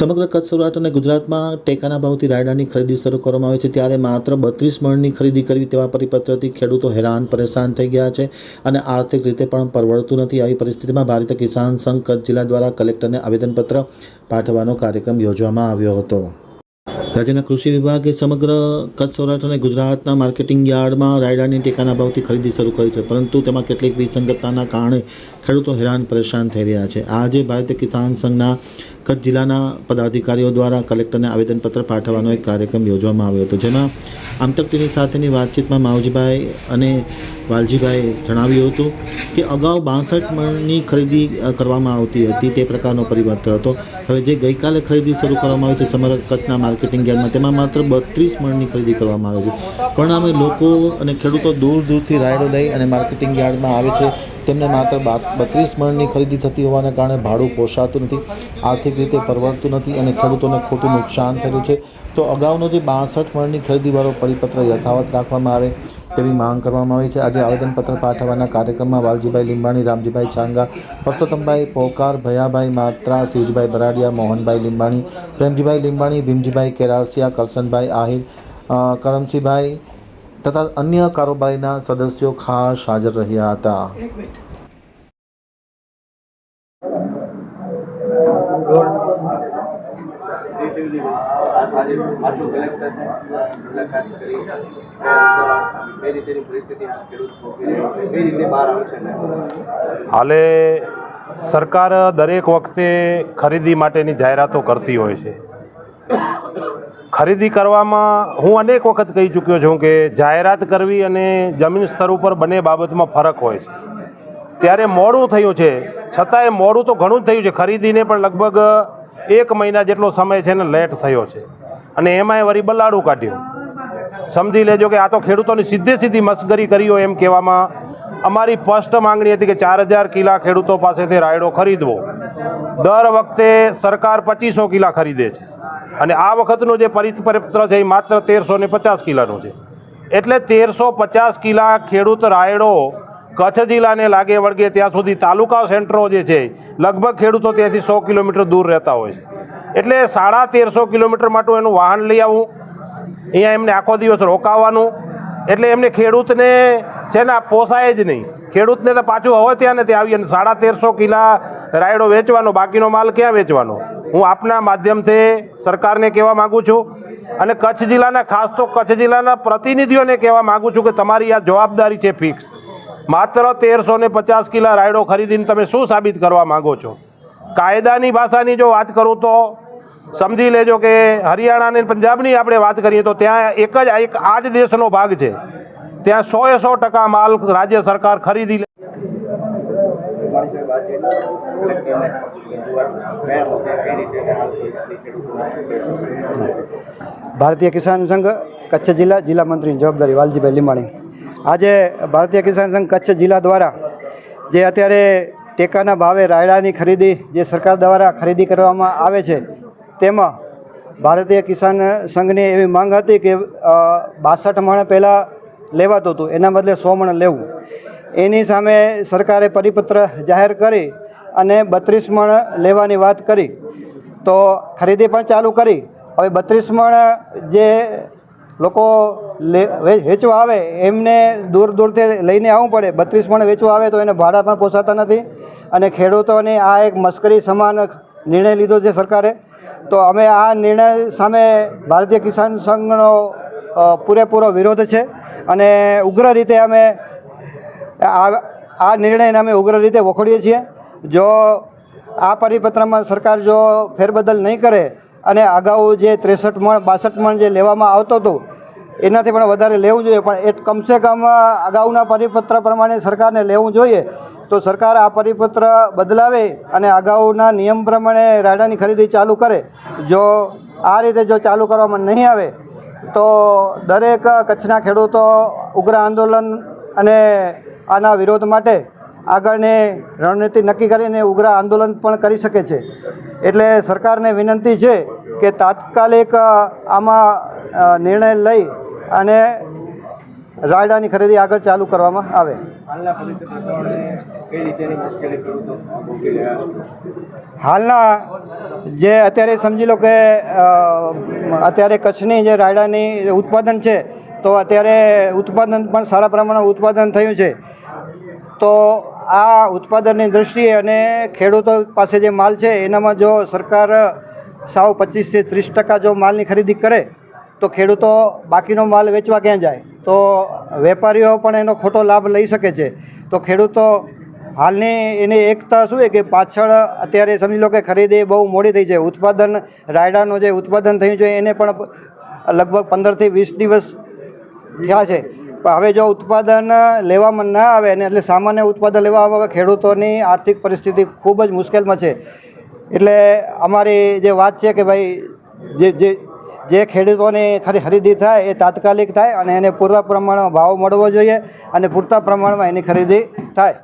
સમગ્ર કચ્છ સૌરાષ્ટ્ર અને ગુજરાતમાં ટેકાના ભાવથી રાયડાની ખરીદી શરૂ કરવામાં આવી છે. ત્યારે માત્ર બત્રીસ મણની ખરીદી કરવી તેવા પરિપત્રથી ખેડૂતો હેરાન, પરેશાન થઈ ગયા છે અને આર્થિક રીતે પણ પરવડતું નથી. આવી પરિસ્થિતિમાં ભારતીય કિસાન સંઘ કચ્છ જિલ્લા દ્વારા કલેક્ટરને આવેદનપત્ર પાઠવવાનો કાર્યક્રમ યોજવામાં આવ્યો હતો. રાજ્યના કૃષિ વિભાગે સમગ્ર કચ્છ, સૌરાષ્ટ્ર અને ગુજરાતના માર્કેટિંગ યાર્ડમાં રાયડાની ટેકાના ભાવથી ખરીદી શરૂ કરી છે. પરંતુ તેમાં કેટલીક વિસંગતતાના કારણે ખેડૂતો હેરાન પરેશાન થઈ રહ્યા છે. આજે ભારતીય કિસાન સંઘના કચ્છ જિલ્લાના પદાધિકારીઓ દ્વારા કલેક્ટરને આવેદનપત્ર પાઠવવાનો એક કાર્યક્રમ યોજવામાં આવ્યો હતો. જેમાં આમતકટીની સાથેની વાતચીતમાં માવજીભાઈ અને વાલજીભાઈએ જણાવ્યું હતું કે અગાઉ બાસઠ મણની ખરીદી કરવામાં આવતી હતી, તે પ્રકારનો પરિવર્તન હતો. હવે જે ગઈકાલે ખરીદી શરૂ કરવામાં આવી છે, સમગ્ર કચ્છના માર્કેટિંગ યાર્ડમાં, તેમાં માત્ર બત્રીસ મણની ખરીદી કરવામાં આવે છે. પરિણામે લોકો અને ખેડૂતો દૂર દૂરથી રાયડો લઈ અને માર્કેટિંગ યાર્ડમાં આવે છે. તેમને માત્ર બત્રીસ મણની ખરીદી થતી હોવાને કારણે ભાડું પોષાતું નથી આર્થિક રીતે પરવડતું નથી અને ખેડૂતોને ખોટું નુકસાન થયું છે. તો અગાઉનો જે બાસઠ મણની ખરીદીવાળો પરિપત્ર યથાવત રાખવામાં આવે તેવી માંગ કરવામાં આવી છે. આજે આવેદનપત્ર પાઠવવાના કાર્યક્રમમાં વાલજીભાઈ લીંબાણી રામજીભાઈ ચાંગા પરસોત્તમભાઈ પોકાર ભયાભાઈ માત્રા શિવજીભાઈ બરાડિયા મોહનભાઈ લીંબાણી પ્રેમજીભાઈ લીંબાણી ભીમજીભાઈ કેરાસિયા કરશનભાઈ આહિર અ, કરમસિંહભાઈ તથા અન્ય કારોબારીના સદસ્યો ખાસ હાજર રહ્યા હતા. હાલે સરકાર દરેક વખતે ખરીદી માટેની જાહેરાતો કરતી હોય છે. ખરીદી કરવામાં હું અનેક વખત કહી ચૂક્યો છું કે જાહેરાત કરવી અને જમીન સ્તર ઉપર બંને બાબતમાં ફરક હોય છે. ત્યારે મોડું થયું છે. છતાંય મોડું તો ઘણું જ થયું છે. ખરીદીને પણ લગભગ એક મહિના જેટલો સમય છે ને લેટ થયો છે. અને એમાંય વળી બલાડું કાઢ્યું. સમજી લેજો કે આ તો ખેડૂતોની સીધે સીધી મસ્કરી કરી હોય એમ કહેવામાં અમારી સ્પષ્ટ માંગણી હતી કે ચાર હજાર કિલા ખેડૂતો પાસેથી રાયડો ખરીદવો. દર વખતે સરકાર પચીસો કિલા ખરીદે છે. અને આ વખતનું જે પરિપત્ર છે એ માત્ર તેરસો ને પચાસ કિલાનું છે. એટલે તેરસો પચાસ કિલા ખેડૂત રાયડો કચ્છ જિલ્લાને લાગે વળગે ત્યાં સુધી તાલુકા સેન્ટરો જે છે, લગભગ ખેડૂતો ત્યાંથી સો કિલોમીટર દૂર રહેતા હોય છે. એટલે સાડા તેરસો કિલોમીટર માટે એનું વાહન લઈ આવવું અહીંયા એમને આખો દિવસ રોકાવાનું. એટલે એમને ખેડૂતને છે ને પોસાય જ નહીં. ખેડૂતને તો પાછું હવે ત્યાં ને ત્યાં આવીએ સાડા તેરસો કિલા રાયડો વેચવાનો, બાકીનો માલ ક્યાં વેચવાનો? હું આપના માધ્યમથી સરકારને કહેવા માગું છું અને કચ્છ જિલ્લાના, ખાસ તો કચ્છ જિલ્લાના પ્રતિનિધિઓને કહેવા માગું છું કે તમારી આ જવાબદારી છે ફિક્સ માત્ર તેરસો ને પચાસ કિલા રાયડો ખરીદીને તમે શું સાબિત કરવા માગો છો? કાયદાની ભાષાની જો વાત કરું તો સમજી લેજો કે હરિયાણા અને પંજાબની આપણે વાત કરીએ તો ત્યાં એક જ એક આ જ દેશનો ભાગ છે. ત્યાં સો એ સો ટકા માલ રાજ્ય સરકાર ખરીદી લે. ભારતીય કિસાન સંઘ કચ્છ જિલ્લા જિલ્લા મંત્રીની જવાબદારી વાલજીભાઈ લીંબાણી. આજે ભારતીય કિસાન સંઘ કચ્છ જિલ્લા દ્વારા જે અત્યારે ટેકાના ભાવે રાયડાની ખરીદી જે સરકાર દ્વારા ખરીદી કરવામાં આવે છે, તેમાં ભારતીય કિસાન સંઘની એવી માંગ હતી કે બાસઠ મણ પહેલાં લેવાતું હતું. એના બદલે સો મણ લેવું. એની સામે સરકારે પરિપત્ર જાહેર કરી અને બત્રીસ મણ લેવાની વાત કરી. તો ખરીદી પણ ચાલુ કરી. હવે બત્રીસ મણ જે લોકો વેચવા આવે, એમને દૂર દૂરથી લઈને આવવું પડે. બત્રીસ મણ વેચવા આવે તો એને ભાડા પણ પોસાતા નથી. અને ખેડૂતોની આ એક મશ્કરી સમાન નિર્ણય લીધો છે સરકારે. તો અમે આ નિર્ણય સામે ભારતીય કિસાન સંઘનો પૂરેપૂરો વિરોધ છે. અને ઉગ્ર રીતે અમે આ નિર્ણયને અમે ઉગ્ર રીતે વખોડીએ છીએ. જો આ પરિપત્રમાં સરકાર જો ફેરબદલ નહીં કરે અને અગાઉ જે ત્રેસઠ મણ, બાસઠ મણ જે લેવામાં આવતો હતો, એનાથી પણ વધારે લેવું જોઈએ. પણ એ કમસે કમ અગાઉના પરિપત્ર પ્રમાણે સરકારને લેવું જોઈએ. તો સરકાર આ પરિપત્ર બદલાવે અને અગાઉના નિયમ પ્રમાણે રાયડાની ખરીદી ચાલુ કરે. જો આ રીતે જો ચાલુ કરવામાં નહીં આવે તો દરેક કચ્છના ખેડૂતો ઉગ્ર આંદોલન અને આના વિરોધ માટે આગળની રણનીતિ નક્કી કરીને ઉગ્ર આંદોલન પણ કરી શકે છે. એટલે સરકારને વિનંતી છે કે તાત્કાલિક આમાં નિર્ણય લઈ અને રાયડાની ખરીદી આગળ ચાલુ કરવામાં આવે. હાલના કઈ રીતેની મુશ્કેલી ખેડૂતો ભોગવી રહ્યા છે. હાલના જે અત્યારે સમજી લો કે અત્યારે કચ્છની જે રાયડાની ઉત્પાદન છે તો અત્યારે ઉત્પાદન પણ સારા પ્રમાણમાં ઉત્પાદન થયું છે. તો આ ઉત્પાદનની દૃષ્ટિએ અને ખેડૂતો પાસે જે માલ છે એનામાં જો સરકાર સાવ પચીસથી ત્રીસ ટકા જો માલની ખરીદી કરે તો ખેડૂતો બાકીનો માલ વેચવા ક્યાં જાય? તો વેપારીઓ પણ એનો ખોટો લાભ લઈ શકે છે. તો ખેડૂતો હાલની એની એકતા શું છે કે પાછળ અત્યારે સમજી લો કે ખરીદી બહુ મોડી થઈ છે ઉત્પાદન, રાયડાનું જે ઉત્પાદન થયું છે, એને પણ લગભગ પંદરથી વીસ દિવસ થયા છે. પણ હવે જો ઉત્પાદન લેવામાં ના આવે ને એટલે સામાન્ય ઉત્પાદન લેવામાં આવે ખેડૂતોની આર્થિક પરિસ્થિતિ ખૂબ જ મુશ્કેલમાં છે. એટલે અમારી જે વાત છે કે ભાઈ, જે જે જે ખેડૂતોની ખરી ખરીદી થાય એ તાત્કાલિક થાય અને એને પૂરતા પ્રમાણમાં ભાવ મળવો જોઈએ અને પૂરતા પ્રમાણમાં એની ખરીદી થાય.